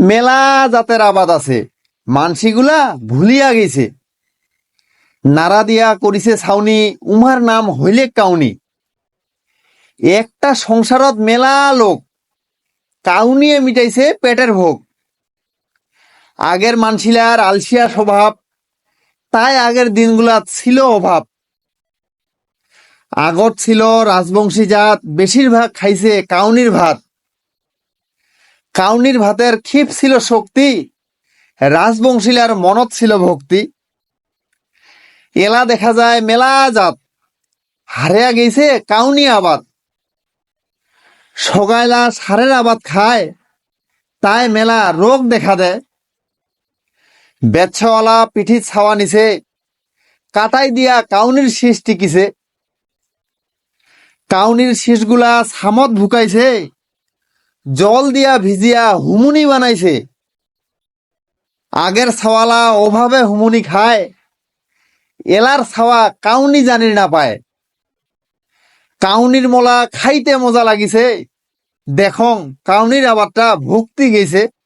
মেলা জাতের আবাদ আছে। মানসিগুলা ভুলিয়া গেছে। নারা দিয়া করিছে ছাউনি, উমার নাম হইলে কাউনি। একটা সংসারত মেলা লোক কাউনিয়ে মিটাইছে পেটের ভোগ। আগের মানসিলার আলসিয়া স্বভাব, তাই আগের দিনগুলা ছিল অভাব। আগত ছিল রাজবংশী জাত, বেশিরভাগ খাইছে কাউনির ভাত। কাউনির ভাতের ক্ষিপ ছিল শক্তি, রাজবংশীলার মনত ছিল ভক্তি। এলা দেখা যায় মেলা জাত, হারিয়া গেছে কাউনি আবাদ। সগাইলা সারের আবাদ খায়, তাই মেলা রোগ দেখা দেয়। বেচ্ছাওয়ালা পিঠির ছাওয়া নিছে, কাটাই দিয়া কাউনির শীষ টিকিছে। কাউনির শীষগুলা সামত ভুকাইছে জল দিয়া ভিজিয়া হুমুনি বানাইছে। আগের ছাওয়ালা ওভাবে হুমুনি খায় এলার ছাওয়া কাউনি জানি না পায় কাউনির মোলা খাইতে মজা লাগিছে, দেখং কাউনির আবারটা ভুক্তি গেছে।